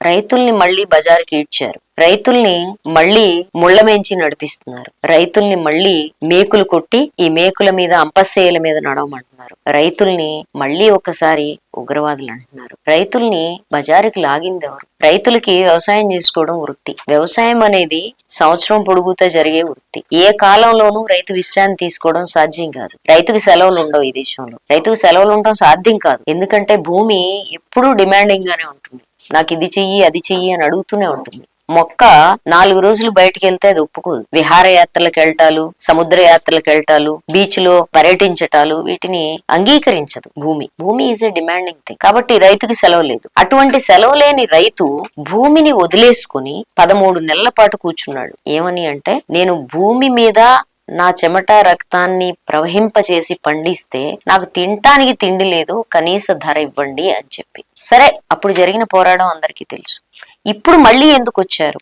రైతుల్ని మళ్ళీ బజారుకి ఈడ్చారు. రైతుల్ని మళ్ళీ ముళ్ళమేంచి నడిపిస్తున్నారు. రైతుల్ని మళ్ళీ మేకులు కొట్టి ఈ మేకుల మీద అంపశేయుల మీద నడవమంటున్నారు. రైతుల్ని మళ్ళీ ఒకసారి ఉగ్రవాదులు అంటున్నారు. రైతుల్ని బజారుకి లాగింది ఎవరు? రైతులకి వ్యవసాయం చేసుకోవడం వృత్తి. వ్యవసాయం అనేది సంవత్సరం పొడుగుతా జరిగే వృత్తి. ఏ కాలంలోనూ రైతు విశ్రాంతి తీసుకోవడం సాధ్యం కాదు. రైతుకి సెలవులు ఉండవు ఈ దేశంలో. రైతుకు సెలవులు ఉండడం సాధ్యం కాదు. ఎందుకంటే భూమి ఎప్పుడూ డిమాండింగ్ గానే ఉంటుంది. నాకు ఇది చెయ్యి అది చెయ్యి అని అడుగుతూనే ఉంటుంది. మొక్క నాలుగు రోజులు బయటికి వెళ్తే అది ఒప్పుకోదు. విహారయాత్రలకు వెళ్ళటాలు సముద్ర యాత్రలకు వెళ్ళటాలు బీచ్లో పర్యటించటాలు వీటిని అంగీకరించదు భూమి. భూమి ఈజ్ ఎ డిమాండింగ్ థింగ్ కాబట్టి రైతుకి సెలవు లేదు. అటువంటి సెలవు లేని రైతు భూమిని వదిలేసుకుని పదమూడు నెలల పాటు కూర్చున్నాడు. ఏమని అంటే నేను భూమి మీద నా చెమట రక్తాన్ని ప్రవహింపచేసి పండిస్తే నాకు తినటానికి తిండి లేదు కనీస ధర ఇవ్వండి అని చెప్పి. సరే అప్పుడు జరిగిన పోరాటం అందరికీ తెలుసు. ఇప్పుడు మళ్ళీ ఎందుకు వచ్చారు?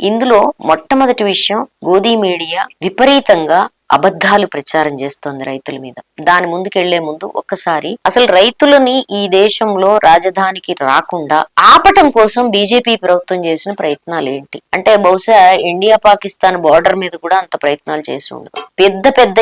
ఇందులో మొట్టమొదటి విషయం గోధీ మీడియా విపరీతంగా అబద్ధాలు ప్రచారం చేస్తోంది రైతుల మీద. దాని ముందుకెళ్ళే ముందు ఒక్కసారి అసలు రైతులని ఈ దేశంలో రాజధానికి రాకుండా ఆపటం కోసం బీజేపీ ప్రభుత్వం చేసిన ప్రయత్నాలు ఏంటి? అంటే బహుశా ఇండియా పాకిస్తాన్ బార్డర్ మీద కూడా అంత ప్రయత్నాలు చేసి ఉండదు. పెద్ద పెద్ద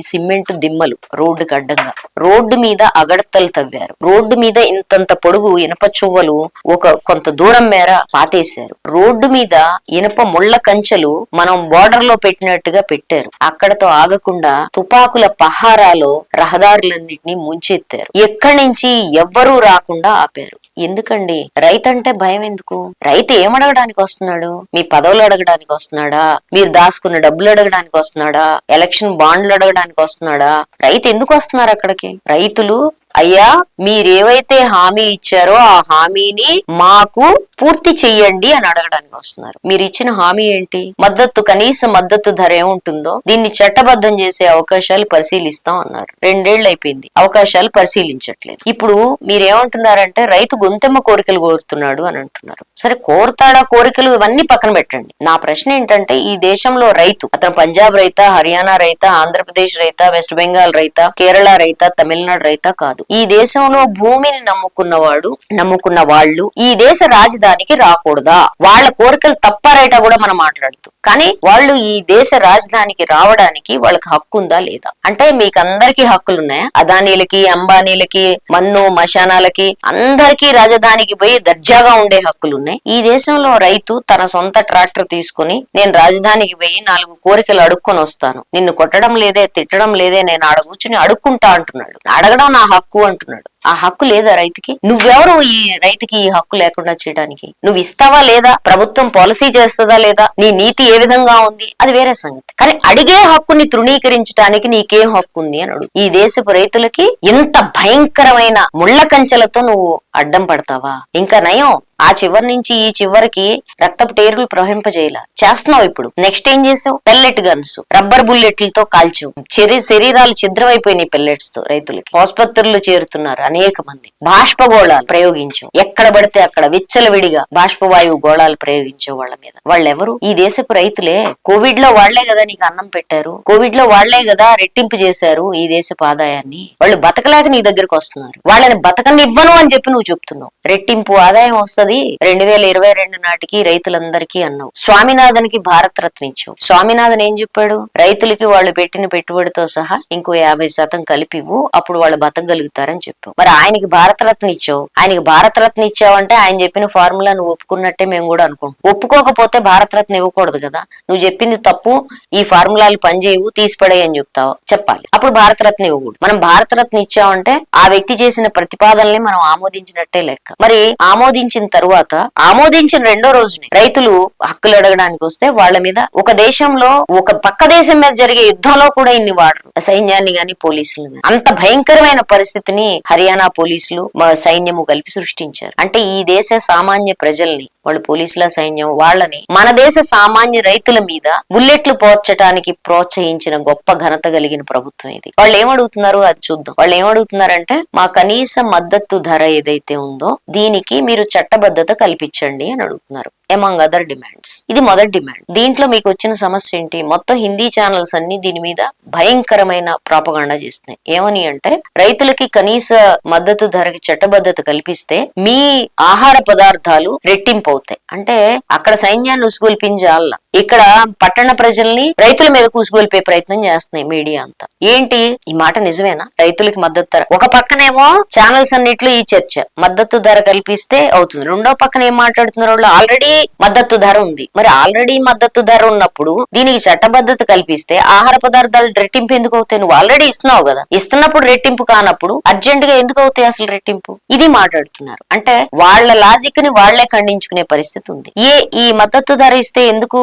సిమెంట్ దిమ్మలు రోడ్డుకి అడ్డంగా రోడ్డు మీద అగడతలు తవ్వారు. రోడ్డు మీద ఇంతంత పొడుగు ఇనప చువ్వలు ఒక కొంత దూరం మేర పాతేశారు. రోడ్డు మీద ఇనప ముళ్ళ కంచెలు మనం బోర్డర్లో పెట్టినట్టుగా పెట్టారు. అక్కడతో ఆగకుండా తుపాకుల పహారాలో రహదారులన్నింటినీ ముంచెత్తారు. ఎక్కడి నుంచి ఎవ్వరూ రాకుండా ఆపారు. ఎందుకండి? రైతు అంటే భయం ఎందుకు? రైతు ఏమడగడానికి వస్తున్నాడు? మీ పదవులు అడగడానికి వస్తున్నాడా? మీరు దాచుకున్న డబ్బులు అడగడానికి వస్తున్నాడా? ఎలక్షన్ బాండ్లు అడగడానికి వస్తున్నాడా? రైతు ఎందుకు వస్తున్నారు అక్కడికి? రైతులు అయ్యా మీరేవైతే హామీ ఇచ్చారో ఆ హామీని మాకు పూర్తి చెయ్యండి అని అడగడానికి వస్తున్నారు. మీరు ఇచ్చిన హామీ ఏంటి? మద్దతు కనీస మద్దతు ధర ఏముంటుందో దీన్ని చట్టబద్ధం చేసే అవకాశాలు పరిశీలిస్తాం అన్నారు. రెండేళ్ళు అయిపోయింది. అవకాశాలు పరిశీలించట్లేదు. ఇప్పుడు మీరేమంటున్నారంటే రైతు గొంతెమ్మ కోరికలు కోరుతున్నాడు అని అంటున్నారు. సరే కోరుతాడా కోరికలు ఇవన్నీ పక్కన పెట్టండి. నా ప్రశ్న ఏంటంటే ఈ దేశంలో రైతు అతను పంజాబ్ రైతా హర్యానా రైతా ఆంధ్రప్రదేశ్ రైతా వెస్ట్ బెంగాల్ రైతా కేరళ రైతా తమిళనాడు రైతా కాదు. ఈ దేశంలో భూమిని నమ్ముకున్నవాడు నమ్ముకున్న వాళ్ళు ఈ దేశ రాజధానికి రాకూడదా? వాళ్ళ కోరికలు తప్పారైటా కూడా మనం మాట్లాడుతూ కానీ వాళ్ళు ఈ దేశ రాజధానికి రావడానికి వాళ్ళకి హక్కు ఉందా లేదా? అంటే మీకు అందరికీ హక్కులు ఉన్నాయా? అదానీలకి అంబానీలకి మన్ను మశానాలకి అందరికీ రాజధానికి పోయి దర్జాగా ఉండే హక్కులు ఉన్నాయి. ఈ దేశంలో రైతు తన సొంత ట్రాక్టర్ తీసుకుని నేను రాజధానికి పోయి నాలుగు కోరికలు అడుక్కొని వస్తాను. నిన్ను కొట్టడం లేదే తిట్టడం లేదే నేను ఆడ కూర్చుని అడుక్కుంటా అంటున్నాడు. అడగడం నా హక్కు అంటున్నాడు. ఆ హక్కు లేదా రైతుకి? నువ్వెవరు ఈ రైతుకి ఈ హక్కు లేకుండా చేయడానికి? నువ్వు ఇస్తావా లేదా? ప్రభుత్వం పాలసీ చేస్తుందా లేదా? నీ నీతి ఏ విధంగా ఉంది? అది వేరే సంగతి. కానీ అడిగే హక్కుని తృణీకరించడానికి నీకేం హక్కు ఉంది అని అడుగు. ఈ దేశపు రైతులకి ఇంత భయంకరమైన ముళ్ళ కంచెలతో నువ్వు అడ్డం పడతావా? ఇంకా నయం ఆ చివరి నుంచి ఈ చివరికి రక్తపు టేరులు ప్రవహింపజేయాల. చేస్తున్నావు ఇప్పుడు. నెక్స్ట్ ఏం చేసావు? పెల్లెట్ గన్స్ రబ్బర్ బుల్లెట్లతో కాల్చావు. శరీరాలు ఛిద్రమైపోయినాయి పెల్లెట్స్తో రైతులకి. ఆసుపత్రుల్లో చేరుతున్నారు అనేక మంది. బాష్ప గోళాలు ప్రయోగించావు. ఎక్కడ పడితే అక్కడ విచ్చలవిడిగా బాష్పవాయువు గోళాలు ప్రయోగించావు వాళ్ళ మీద. వాళ్ళెవరు? ఈ దేశపు రైతులే. కోవిడ్లో వాళ్ళే కదా నీకు అన్నం పెట్టారు? కోవిడ్లో వాళ్ళే కదా రెట్టింపు చేశారు ఈ దేశపు ఆదాయాన్ని? వాళ్ళు బతకలేక నీ దగ్గరకు వస్తున్నారు. వాళ్ళని బతకనివ్వను అని చెప్పి నువ్వు చెప్తున్నావు. రెట్టింపు ఆదాయం వస్తది. రెండు వేల ఇరవై రెండు నాటికి రైతులందరికీ అన్నావు. స్వామినాథన్కి భారత రత్న ఇచ్చావు. స్వామినాథన్ ఏం చెప్పాడు? రైతులకి వాళ్ళు పెట్టిన పెట్టుబడితో సహా ఇంకో యాభై శాతం కలిపివు అప్పుడు వాళ్ళు బతకగలుగుతారని చెప్పావు. మరి ఆయనకి భారత రత్న ఇచ్చావు. ఆయనకి భారత రత్న ఇచ్చావంటే ఆయన చెప్పిన ఫార్ములా నువ్వు ఒప్పుకున్నట్టే మేము కూడా అనుకుంటాం ఒప్పుకోకపోతే భారత రత్న ఇవ్వకూడదు కదా. నువ్వు చెప్పింది తప్పు. ఈ ఫార్ములాలు పనిచేయవు. తీసిపడేయి అని చెప్తావు. చెప్పాలి. అప్పుడు భారత రత్న ఇవ్వకూడదు. మనం భారత రత్న ఇచ్చామంటే ఆ వ్యక్తి చేసిన ప్రతిపాదనల్ని మనం ఆమోదించినట్టే లెక్క. మరి ఆమోదించిన తరువాత ఆమోదించిన రెండో రోజునే రైతులు హక్కులు అడగడానికి వస్తే వాళ్ళ మీద ఒక దేశంలో ఒక పక్క దేశం మీద జరిగే యుద్ధంలో కూడా ఇన్ని వాడరు. సైన్యాన్ని గాని పోలీసులు గాని. అంత భయంకరమైన పరిస్థితిని హర్యానా పోలీసులు సైన్యము కలిపి సృష్టించారు. అంటే ఈ దేశ సామాన్య ప్రజల్ని వాళ్ళు పోలీసుల సైన్యం వాళ్ళని మన దేశ సామాన్య రైతుల మీద బుల్లెట్లు పోర్చడానికి ప్రోత్సహించిన గొప్ప ఘనత కలిగిన ప్రభుత్వం ఇది. వాళ్ళు ఏమడుగుతున్నారు? అది చూద్దాం. వాళ్ళు ఏమడుగుతున్నారంటే మా కనీస మద్దతు ధర ఏదైతే ఉందో దీనికి మీరు చట్టబద్ధత కల్పించండి అని అడుగుతున్నారు. ఎమంగ్ అదర్ డిమాండ్స్ ఇది మొదటి డిమాండ్ దీంట్లో మీకు వచ్చిన సమస్య ఏంటి? మొత్తం హిందీ ఛానల్స్ అన్ని దీని మీద భయంకరమైన ప్రాపగాండా చేస్తున్నాయి. ఏమని అంటే రైతులకి కనీస మద్దతు ధరకి చట్టబద్ధత కల్పిస్తే మీ ఆహార పదార్థాలు రెట్టింపు అవుతాయి అంటే అక్కడ సైన్యాన్ని ఉసుగొల్పించాల? ఇక్కడ పట్టణ ప్రజల్ని రైతుల మీద కూసుగొల్పే ప్రయత్నం చేస్తున్నాయి మీడియా అంతా. ఏంటి? ఈ మాట నిజమేనా? రైతులకి మద్దతు ధర. ఒక పక్కనేమో ఛానల్స్ అన్నిట్లో ఈ చర్చ. మద్దతు ధర కల్పిస్తే అవుతుంది. రెండో పక్కన ఏం మాట్లాడుతున్నారు వాళ్ళు? ఆల్రెడీ మద్దతు ధర ఉంది. మరి ఆల్రెడీ మద్దతు ధర ఉన్నప్పుడు దీనికి చట్టబద్ధత కల్పిస్తే ఆహార పదార్థాలు రెట్టింపు ఎందుకు అవుతాయి? నువ్వు ఆల్రెడీ ఇస్తున్నావు కదా. ఇస్తున్నప్పుడు రెట్టింపు కానప్పుడు అర్జెంట్గా ఎందుకు అవుతాయి అసలు రెట్టింపు? ఇది మాట్లాడుతున్నారు. అంటే వాళ్ళ లాజిక్ని వాళ్ళే ఖండించుకునే పరిస్థితి ఉంది. ఏ ఈ మద్దతు ధర ఇస్తే ఎందుకు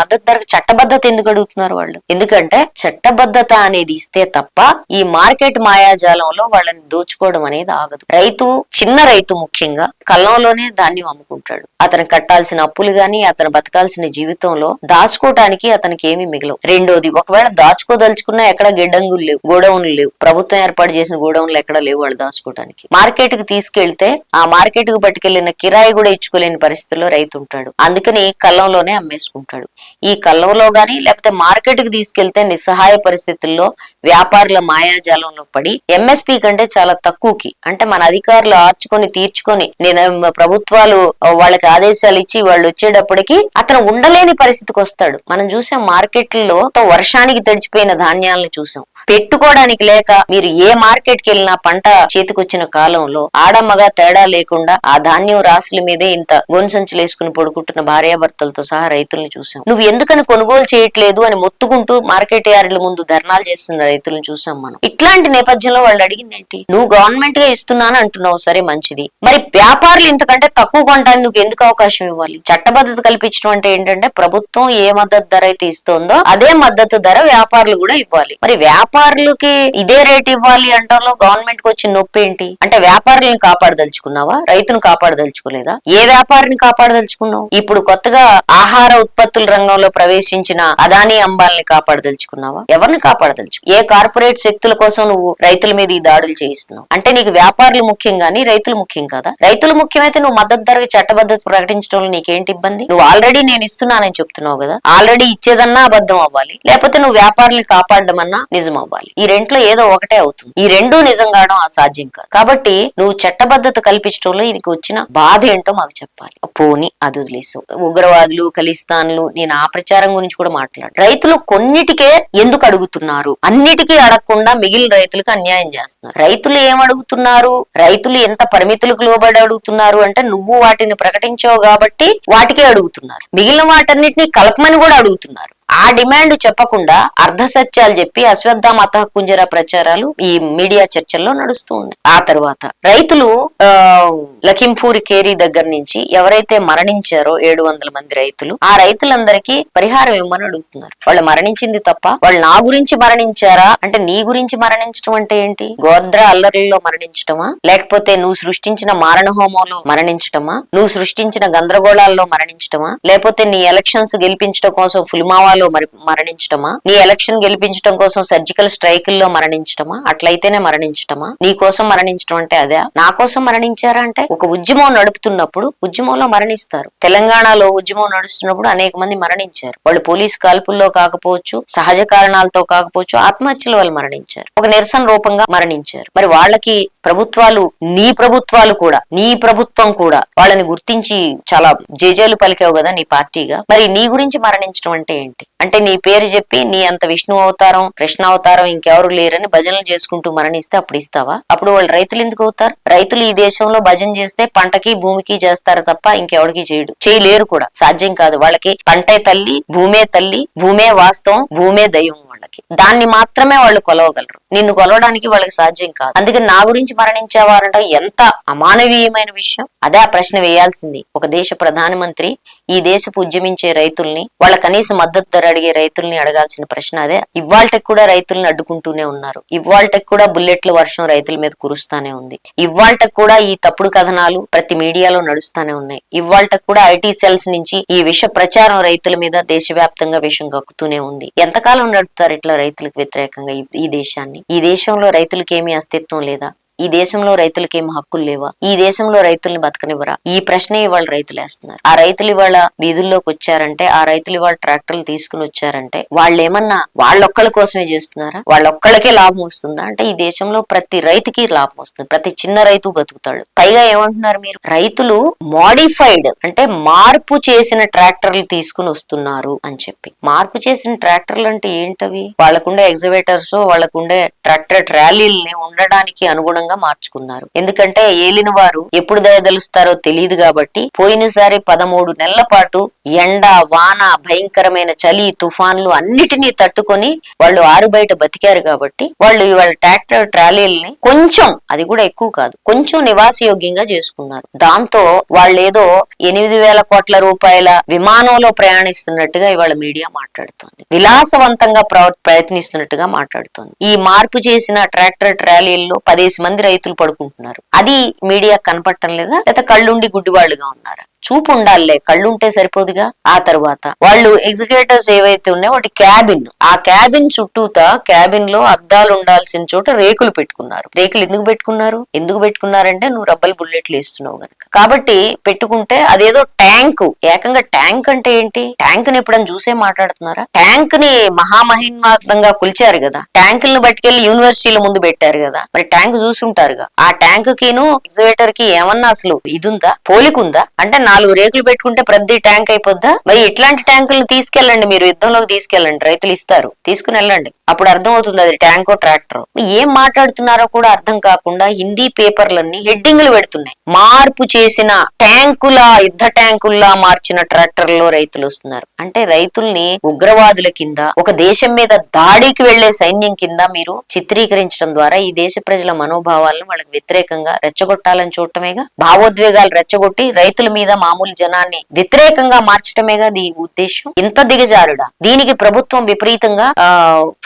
మద్దతు ధరకు చట్టబద్ధత ఎందుకు అడుగుతున్నారు వాళ్ళు? ఎందుకంటే చట్టబద్ధత అనేది ఇస్తే తప్ప ఈ మార్కెట్ మాయాజాలంలో వాళ్ళని దోచుకోవడం అనేది ఆగదు. రైతు చిన్న రైతు ముఖ్యంగా కళ్ళంలోనే ధాన్యం అమ్ముకుంటాడు. అతను కట్టాల్సిన అప్పులు గాని అతను బతకాల్సిన జీవితంలో దాచుకోవటానికి అతనికి ఏమీ మిగలవు. రెండోది ఒకవేళ దాచుకోదలుచుకున్నా ఎక్కడ గిడ్డంగులు లేవు గోడౌన్లు లేవు. ప్రభుత్వం ఏర్పాటు చేసిన గోడౌన్లు ఎక్కడ లేవు వాళ్ళు దాచుకోవడానికి మార్కెట్కి తీసుకెళ్తే ఆ మార్కెట్కు పట్టుకెళ్ళిన కిరాయి కూడా ఇచ్చుకోలేని పరిస్థితుల్లో రైతు ఉంటాడు. అందుకని కళ్ళంలోనే అమ్మేసుకుంటాడు. ఈ కళ్ళంలో గాని లేకపోతే మార్కెట్కి తీసుకెళ్తే నిస్సహాయ పరిస్థితుల్లో వ్యాపారుల మాయాజాలంలో పడి ఎంఎస్పి కంటే చాలా తక్కువకి అంటే మన అధికారులు ఆర్చుకొని తీర్చుకొని నేను ప్రభుత్వాలు వాళ్ళకి ఆదేశాలు ఇచ్చి వాళ్ళు వచ్చేటప్పటికి అతను ఉండలేని పరిస్థితికి వస్తాడు. మనం చూసాం మార్కెట్లలో వర్షానికి తడిచిపోయిన ధాన్యాలను చూసాం. పెట్టుకోవడానికి లేక మీరు ఏ మార్కెట్కి వెళ్ళినా పంట చేతికొచ్చిన కాలంలో ఆడమ్మగా తేడా లేకుండా ఆ ధాన్యం రాసుల మీదే ఇంత గొంసంచులు వేసుకుని పడుకుంటున్న భార్యాభర్తలతో సహా రైతుల్ని చూసాం నువ్వు ఎందుకని కొనుగోలు చేయట్లేదు అని మొత్తుకుంటూ మార్కెట్ యార్డుల ముందు ధర్నాలు చేస్తున్న రైతులను చూసాం మనం. ఇట్లాంటి నేపథ్యంలో వాళ్ళు అడిగింది ఏంటి? నువ్వు గవర్నమెంట్గా ఇస్తున్నాను అంటున్నావు సరే మంచిది. మరి వ్యాపారులు ఇంతకంటే తక్కువ కొనడానికి నువ్వు ఎందుకు అవకాశం ఇవ్వాలి? చట్టబద్ధత కల్పించడం అంటే ఏంటంటే ప్రభుత్వం ఏ మద్దతు ధర అయితే ఇస్తుందో అదే మద్దతు ధర వ్యాపారులు కూడా ఇవ్వాలి. మరి వ్యాపారులకి ఇదే రేట్ ఇవ్వాలి అంటంలో గవర్నమెంట్కి వచ్చిన నొప్పి ఏంటి అంటే వ్యాపారులను కాపాడదలుచుకున్నావా? రైతును కాపాడదలుచుకోలేదా? ఏ వ్యాపారిని కాపాడదలుచుకున్నావు? ఇప్పుడు కొత్తగా ఆహార ఉత్పత్తుల రంగంలో ప్రవేశించిన అదానీ అంబాల్ని కాపాడదలుచుకున్నావా? ఎవరిని కాపాడదలుచు ఏ కార్పొరేట్ శక్తుల కోసం నువ్వు రైతుల మీద ఈ దాడులు చేయిస్తున్నావు? అంటే నీకు వ్యాపారులు ముఖ్యం గానీ రైతులు ముఖ్యం కదా? రైతులు ముఖ్యమైతే నువ్వు మద్దతు ధరకి చట్టబద్ధత ప్రకటించడంలో నీకేంటి ఇబ్బంది? నువ్వు ఆల్రెడీ నేను ఇస్తున్నానని చెప్తున్నావు కదా? ఆల్రెడీ ఇచ్చేదన్నా అబద్ధం అవ్వాలి. లేకపోతే నువ్వు వ్యాపారుల్ని కాపాడడం అన్నా నిజం అవ్వాలి. ఈ రెంట్లో ఏదో ఒకటే అవుతుంది. ఈ రెండు నిజం కావడం అసాధ్యం కాదు. కాబట్టి నువ్వు చట్టబద్ధత కల్పించడంలో నీకు వచ్చిన బాధ ఏంటో మాకు చెప్పాలి. పోని అది వదిలేసు. ఉగ్రవాదులు ఖలిస్తాన్లు నేను ఆ ప్రచారం గురించి కూడా మాట్లాడు రైతులు కొన్నిటికే ఎందుకు అడుగుతున్నారు? అన్నిటికీ అడగకుండా మిగిలిన రైతులకు అన్యాయం చేస్తున్నారు. రైతులు ఏం అడుగుతున్నారు? రైతులు ఎంత పరిమితులకు లోబడి అడుగుతున్నారు? అంటే నువ్వు వాటిని ప్రకటించావు కాబట్టి వాటికే అడుగుతున్నారు. మిగిలిన వాటన్నిటిని కలపమని కూడా అడుగుతున్నారు. ఆ డిమాండ్ చెప్పకుండా అర్ధ సత్యాలు చెప్పి అశ్వత్థామ కుంజర ప్రచారాలు ఈ మీడియా చర్చల్లో నడుస్తూ ఉన్నాయి ఆ తర్వాత రైతులు ఆ లఖింపూరి కేరీ దగ్గర నుంచి ఎవరైతే మరణించారో ఏడు వందల మంది రైతులు ఆ రైతులందరికీ పరిహారం ఇవ్వమని అడుగుతున్నారు. వాళ్ళు మరణించింది తప్ప వాళ్ళు నా గురించి మరణించారా? అంటే నీ గురించి మరణించడం అంటే ఏంటి? గోద్ర అల్లరిలో మరణించటమా? లేకపోతే నువ్వు సృష్టించిన మారణ హోమంలో మరణించటమా? నువ్వు సృష్టించిన గందరగోళాల్లో మరణించటమా? లేకపోతే నీ ఎలక్షన్స్ గెలిపించడం కోసం ఫుల్మావాలు మరి మరణించటమా? నీ ఎలక్షన్ గెలిపించడం కోసం సర్జికల్ స్ట్రైకుల్లో మరణించటమా? అట్లయితేనే మరణించటమా? నీ కోసం మరణించడం అంటే అదే? నా కోసం మరణించారా అంటే? ఒక ఉద్యమం నడుపుతున్నప్పుడు ఉద్యమంలో మరణిస్తారు. తెలంగాణలో ఉద్యమం నడుస్తున్నప్పుడు అనేక మంది మరణించారు. వాళ్ళు పోలీస్ కాల్పుల్లో కాకపోవచ్చు సహజ కారణాలతో కాకపోవచ్చు ఆత్మహత్యల వల్ల మరణించారు. ఒక నిరసన రూపంగా మరణించారు. మరి వాళ్ళకి ప్రభుత్వాలు నీ ప్రభుత్వాలు కూడా నీ ప్రభుత్వం కూడా వాళ్ళని గుర్తించి చాలా జేజేలు పలికావు కదా నీ పార్టీగా? మరి నీ గురించి మరణించడం అంటే ఏంటి? అంటే నీ పేరు చెప్పి నీ అంత విష్ణు అవతారం కృష్ణ అవతారం ఇంకెవరు లేరని భజనలు చేసుకుంటూ మరణిస్తే అప్పుడు ఇస్తావా? అప్పుడు వాళ్ళు రైతులు ఎందుకు అవుతారు? రైతులు ఈ దేశంలో భజన చేస్తే పంటకి భూమికి చేస్తారు తప్ప ఇంకెవడికి చేయడు. చేయలేరు కూడా. సాధ్యం కాదు. వాళ్ళకి పంటే తల్లి భూమే తల్లి భూమే వాస్తవం భూమే దైవం వాళ్ళకి. దాన్ని మాత్రమే వాళ్ళు కొలవగలరు. నిన్ను కొలవడానికి వాళ్ళకి సాధ్యం కాదు. అందుకని నా గురించి మరణించేవారంట ఎంత అమానవీయమైన విషయం? అదే ఆ ప్రశ్న వేయాల్సింది. ఒక దేశ ప్రధానమంత్రి ఈ దేశపు ఉద్యమించే రైతుల్ని వాళ్ళ కనీస మద్దతు ధర అడిగే రైతుల్ని అడగాల్సిన ప్రశ్న అదే. ఇవాళకి కూడా రైతుల్ని అడ్డుకుంటూనే ఉన్నారు. ఇవాళకి కూడా బుల్లెట్ల వర్షం రైతుల మీద కురుస్తానే ఉంది. ఇవాళకి కూడా ఈ తప్పుడు కథనాలు ప్రతి మీడియాలో నడుస్తానే ఉన్నాయి. ఇవాళకి కూడా ఐటీ సెల్స్ నుంచి ఈ విష ప్రచారం రైతుల మీద దేశవ్యాప్తంగా విషం కక్కుతూనే ఉంది. ఎంతకాలం నడుపుతారు ఇట్లా రైతులకు వ్యతిరేకంగా ఈ- ఈ దేశాన్ని? ఈ దేశంలో రైతులకి ఏమీ అస్తిత్వం లేదా? ఈ దేశంలో రైతులకి ఏం హక్కులు లేవా? ఈ దేశంలో రైతుల్ని బతకనివ్వరా? ఈ ప్రశ్నే ఇవాళ రైతులు వేస్తున్నారు ఆ రైతులు ఇవాళ వీధుల్లోకి వచ్చారంటే ఆ రైతులు ఇవాళ ట్రాక్టర్లు తీసుకుని వచ్చారంటే వాళ్ళు ఏమన్నా వాళ్ళొక్కళ్ళ కోసమే చేస్తున్నారా? వాళ్ళొక్కళ్ళకే లాభం వస్తుందా? అంటే ఈ దేశంలో ప్రతి రైతుకి లాభం వస్తుంది. ప్రతి చిన్న రైతు బతుకుతాడు. పైగా ఏమంటున్నారు మీరు? రైతులు మోడిఫైడ్ అంటే మార్పు చేసిన ట్రాక్టర్లు తీసుకుని వస్తున్నారు అని చెప్పి. మార్పు చేసిన ట్రాక్టర్లు అంటే ఏంటవి? వాళ్ళకుండే ఎగ్జిబిటర్స్ వాళ్ళకుండే ట్రాక్టర్ ట్రాలీల్ని ఉండడానికి అనుగుణంగా మార్చుకున్నారు. ఎందుకంటే ఏలిన వారు ఎప్పుడు దయదలుస్తారో తెలియదు కాబట్టి పోయినసారి పదమూడు నెలల పాటు ఎండ వాన భయంకరమైన చలి తుఫాన్లు అన్నిటినీ తట్టుకొని వాళ్ళు ఆరు బయట బతికారు కాబట్టి వాళ్ళు ఇవాళ ట్రాక్టర్ ట్రాలీల్ని కొంచెం అది కూడా ఎక్కువ కాదు కొంచెం నివాసయోగ్యంగా చేసుకున్నారు. దాంతో వాళ్ళేదో ఎనిమిది వేల కోట్ల రూపాయల విమానంలో ప్రయాణిస్తున్నట్టుగా ఇవాళ మీడియా మాట్లాడుతోంది. విలాసవంతంగా ప్రవ- ప్రయత్నిస్తున్నట్టుగా మాట్లాడుతోంది. ఈ మార్పు చేసిన ట్రాక్టర్ ట్రాలీల్లో పదేసి మంది రైతులు పడుకుంటున్నారు. అది మీడియా కనపడటం లేదా లేదా కళ్ళుండి గుడ్డివాళ్ళుగా ఉన్నారా? చూపు ఉండాలే కళ్ళుంటే సరిపోదుగా? ఆ తర్వాత. వాళ్ళు ఎగ్జిక్యూటివ్స్ ఏవైతే ఉన్నాయో వాటి క్యాబిన్. ఆ క్యాబిన్ చుట్టూతా క్యాబిన్లో అద్దాలు ఉండాల్సిన చోట రేకులు పెట్టుకున్నారు. రేకులు ఎందుకు పెట్టుకున్నారు? ఎందుకు పెట్టుకున్నారంటే నువ్వు రబ్బల్ బుల్లెట్లు వేస్తున్నావు గనక. కాబట్టి పెట్టుకుంటే అదేదో ట్యాంక్. ఏకంగా ట్యాంక్ అంటే ఏంటి? ట్యాంక్ని ఎప్పుడైనా చూసే మాట్లాడుతున్నారా? ట్యాంక్ని మహామహిమాత్మంగా కొలిచారు కదా. ట్యాంకులను పట్టుకెళ్ళి యూనివర్సిటీల ముందు పెట్టారు కదా. మరి ట్యాంక్ చూసుంటారుగా. ఆ ట్యాంక్ కిను ఎగ్జిబిటర్కి ఏమన్నా అసలు ఇదుందా? పోలికుందా? అంటే నాలుగు రేకులు పెట్టుకుంటే ప్రతి ట్యాంక్ అయిపోద్దా? మరి ఇట్లాంటి ట్యాంకులు తీసుకెళ్ళండి మీరు యుద్ధంలోకి తీసుకెళ్ళండి. రైతులు ఇస్తారు. తీసుకుని వెళ్ళండి. అప్పుడు అర్థం అవుతుంది అది ట్యాంకో ట్రాక్టర్. ఏం మాట్లాడుతున్నారో కూడా అర్థం కాకుండా హిందీ పేపర్లన్నీ హెడ్డింగ్లు పెడుతున్నాయి. మార్పు చేసిన ట్యాంకుల యుద్ధ ట్యాంకుల్లా మార్చిన ట్రాక్టర్లో రైతులు వస్తున్నారు. అంటే రైతుల్ని ఉగ్రవాదుల కింద ఒక దేశం మీద దాడికి వెళ్ళే సైన్యం కింద మీరు చిత్రీకరించడం ద్వారా ఈ దేశ ప్రజల మనోభావాలను వాళ్ళకి వ్యతిరేకంగా రెచ్చగొట్టాలని చూడటమేగా? భావోద్వేగాలు రెచ్చగొట్టి రైతుల మీద మామూలు జనాన్ని వ్యతిరేకంగా మార్చడమే కదా ఈ ఉద్దేశం? ఇంత దిగజారుడా? దీనికి ప్రభుత్వం విపరీతంగా ఆ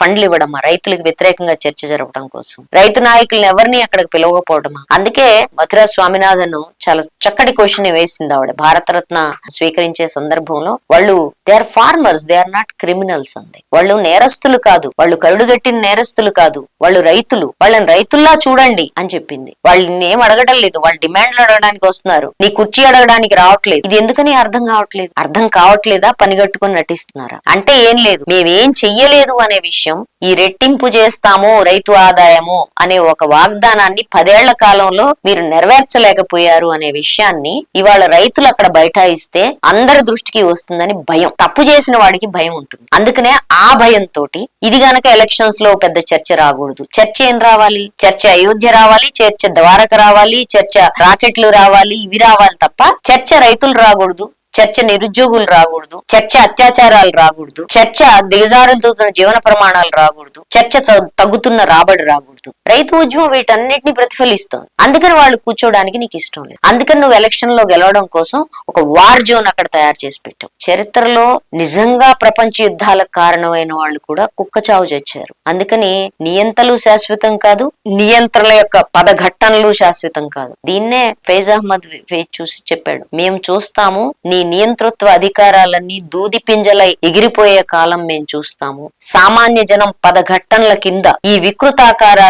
ఫండ్లు ఇవ్వడమా రైతులకు వ్యతిరేకంగా చర్చ జరపడం కోసం. రైతు నాయకులను ఎవరిని అక్కడికి పిలవకపోవడమా? అందుకే మధురా స్వామినాథన్ చాలా చక్కటి క్వశ్చన్ వేసింది ఆవిడ. భారతరత్న స్వీకరించే సందర్భంలో వాళ్ళు they are farmers they are not criminals అంది. వాళ్ళు నేరస్తులు కాదు. వాళ్ళు కరుడుగట్టిన నేరస్తులు కాదు. వాళ్ళు రైతులు. వాళ్ళని రైతుల్లా చూడండి అని చెప్పింది. వాళ్ళని ఏం అడగడం లేదు. వాళ్ళు డిమాండ్లు అడగడానికి వస్తున్నారు. నీ కుర్చీ అడగడానికి రావట్లేదు. ఇది ఎందుకని అర్థం కావట్లేదు? అర్థం కావట్లేదా? పనిగట్టుకుని నటిస్తున్నారా? అంటే ఏం లేదు. మేమేం చెయ్యలేదు అనే విషయం ఈ రెట్టింపు చేస్తాము రైతు ఆదాయము అనే ఒక వాగ్దానాన్ని పదేళ్ళ కాలంలో మీరు నెరవేర్చలేకపోయారు అనే విషయాన్ని ఇవాళ రైతులు అక్కడ బైఠాయిస్తే అందరి దృష్టికి వస్తుందని భయం. తప్పు చేసిన వాడికి భయం ఉంటుంది. అందుకనే ఆ భయంతో ఇది గనక ఎలక్షన్స్లో పెద్ద చర్చ రాకూడదు. చర్చ ఏం రావాలి? చర్చ అయోధ్య రావాలి చర్చ ద్వారక రావాలి చర్చ రాకెట్లు రావాలి ఇవి రావాలి తప్ప చర్చ రైతులు రాకూడదు చర్చ నిరుద్యోగులు రాకూడదు చర్చ అత్యాచారాలు రాకూడదు చర్చ దిగజారుతున్న జీవన ప్రమాణాలు రాకూడదు చర్చ తగ్గుతున్న రాబడి రాకూడదు. రైతు ఉద్యమం వీటన్నిటిని ప్రతిఫలిస్తుంది. అందుకని వాళ్ళు కూర్చోవడానికి నీకు ఇష్టం లేదు. అందుకని నువ్వు ఎలక్షన్లో గెలవడం కోసం ఒక వార్ జోన్ అక్కడ తయారు చేసి పెట్టావు. చరిత్రలో నిజంగా ప్రపంచ యుద్ధాలకు కారణమైన వాళ్ళు కూడా కుక్క చావు చచ్చారు అందుకని నియంతలు శాశ్వతం కాదు నియంత్రణ యొక్క పదఘట్టనలు శాశ్వతం కాదు. దీన్నే ఫైజ్ అహ్మద్ ఫేజ్ చూసి చెప్పాడు. మేము చూస్తాము నీ నియంతృత్వ అధికారాలన్నీ దూది పింజలై ఎగిరిపోయే కాలం మేము చూస్తాము. సామాన్య జనం పదఘట్టనల కింద ఈ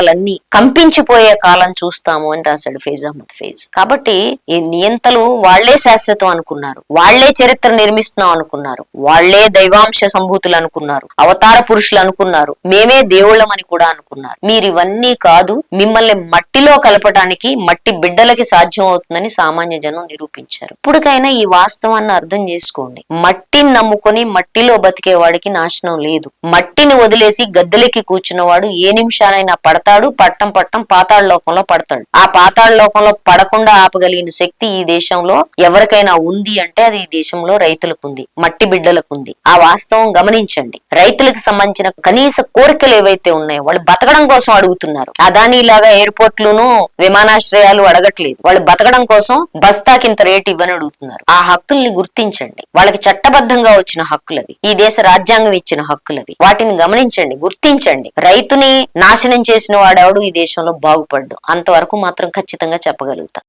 నియంతలన్నీ కంపించిపోయే కాలం చూస్తాము అని రాశాడు ఫేజ్ అహ్మద్ ఫేజ్. కాబట్టి ఈ నియంతలు వాళ్ళే శాశ్వతం అనుకున్నారు. వాళ్ళే చరిత్ర నిర్మిస్తున్నాం అనుకున్నారు. వాళ్ళే దైవాంశ సంభూతులు అనుకున్నారు. అవతార పురుషులు అనుకున్నారు. మేమే దేవుళ్ళమని కూడా అనుకున్నారు. మీరు ఇవన్నీ కాదు మిమ్మల్ని మట్టిలో కలపడానికి మట్టి బిడ్డలకి సాధ్యం అవుతుందని సామాన్య జనం నిరూపించారు. ఇప్పటికైనా ఈ వాస్తవాన్ని అర్థం చేసుకోండి. మట్టిని నమ్ముకొని మట్టిలో బతికే వాడికి నాశనం లేదు. మట్టిని వదిలేసి గద్దెలకి కూర్చున్నవాడు ఏ నిమిషానైనా పడతాడు పట్టం పట్టం పాతాళ లోకంలో పడతాడు. ఆ పాతాళ లోకంలో పడకుండా ఆపగలిగిన శక్తి ఈ దేశంలో ఎవరికైనా ఉంది అంటే అది ఈ దేశంలో రైతులకు ఉంది మట్టి బిడ్డలకు ఉంది ఆ వాస్తవం గమనించండి. రైతులకు సంబంధించిన కనీస కోరికలు ఏవైతే ఉన్నాయో వాళ్ళు బతకడం కోసం అడుగుతున్నారు. అదాని లాగా ఎయిర్పోర్ట్లును విమానాశ్రయాలు అడగట్లేదు. వాళ్ళు బతకడం కోసం బస్తాకింత రేటు ఇవ్వని అడుగుతున్నారు. ఆ హక్కుల్ని గుర్తించండి. వాళ్ళకి చట్టబద్ధంగా వచ్చిన హక్కులవి ఈ దేశ రాజ్యాంగం ఇచ్చిన హక్కులవి వాటిని గమనించండి గుర్తించండి. రైతుని నాశనం చేసిన వాడెవడు ఈ దేశంలో బాగుపడ్డు. అంతవరకు మాత్రం ఖచ్చితంగా చెప్పగలుగుతా.